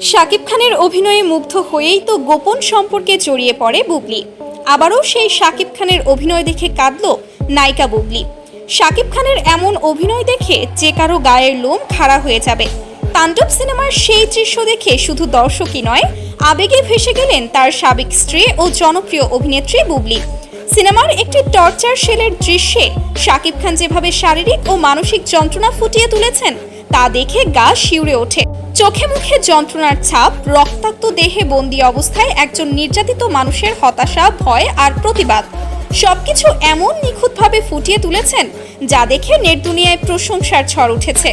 শাকিব খানের অভিনয়ে মুগ্ধ হয়েই তো গোপন সম্পর্কে জড়িয়ে পড়ে বুবলি। আবারও সেই শাকিব খানের অভিনয় দেখে কাঁদল নায়িকা বুবলি। শাকিব খানের এমন অভিনয় দেখে যে কারও গায়ের লোম খাড়া হয়ে যাবে। তাণ্ডব সিনেমার সেই দৃশ্য দেখে শুধু দর্শকই নয়, আবেগে ভেসে গেলেন তার সাবেক স্ত্রী ও জনপ্রিয় অভিনেত্রী বুবলি। সিনেমার একটি টর্চার শেলের দৃশ্যে শাকিব খান যেভাবে শারীরিক ও মানসিক যন্ত্রণা ফুটিয়ে তুলেছেন, তা দেখে গা শিউরে ওঠে। চোখে মুখে যন্ত্রণার ছাপ, রক্তাক্ত দেহে বন্দি অবস্থায় একজন নির্যাতিত মানুষের হতাশা, ভয় আর প্রতিবাদ। সবকিছু এমন নিখুঁতভাবে ফুটিয়ে তুলেছেন যা দেখে নেট দুনিয়ায় প্রশংসার ঝড় উঠেছে।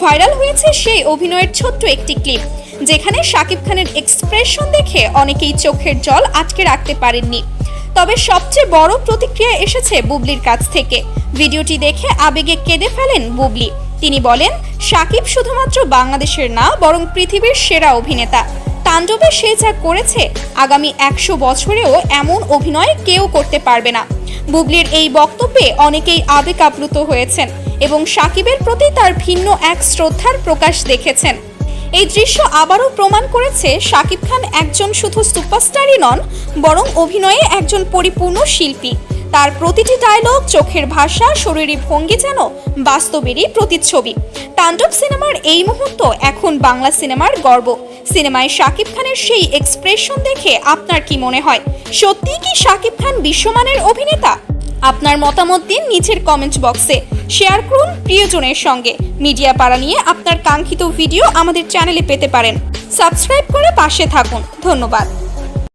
ভাইরাল হয়েছে সেই অভিনয়ের ছোট্ট একটি ক্লিপ, যেখানে শাকিব খানের এক্সপ্রেশন দেখে অনেকেই চোখের জল আটকে রাখতে পারেননি। তবে সবচেয়ে বড় প্রতিক্রিয়া এসেছে বুবলির কাছ থেকে। ভিডিওটি দেখে আবেগে কেঁদে ফেলেন বুবলি। তিনি বলেন, সাকিব শুধুমাত্র বাংলাদেশের না, বরং পৃথিবীর সেরা অভিনেতা। তাণ্ডবে সে যা করেছে, আগামী একশো বছরেও এমন অভিনয় কেউ করতে পারবে না। বুবলির এই বক্তব্যে অনেকেই আবেগ আপ্লুত হয়েছেন এবং সাকিবের প্রতি তার ভিন্ন এক শ্রদ্ধার প্রকাশ দেখেছেন। এই দৃশ্য আবারও প্রমাণ করেছে শাকিব খান একজন শুধু সুপারস্টারই নন, বরং অভিনয়ে একজন পরিপূর্ণ শিল্পী। তার প্রতিটি ডায়লগ চোখের ভাষা, শরীরী ভঙ্গি যেন বাস্তবেরই প্রতিচ্ছবি। তাণ্ডব সিনেমার এই মুহূর্ত এখন বাংলা সিনেমার গর্ব। সিনেমায় শাকিব খানের সেই এক্সপ্রেশন দেখে আপনার কি মনে হয়? সত্যিই কি শাকিব খান বিশ্বমানের অভিনেতা? আপনার মতামত দিন নিচের কমেন্ট বক্সে শেয়ার করুন প্রিয়জনের সঙ্গে। মিডিয়া পাড়া নিয়ে আপনার কাঙ্ক্ষিত ভিডিও আমাদের চ্যানেলে পেতে পারেন। সাবস্ক্রাইব করে পাশে থাকুন। ধন্যবাদ।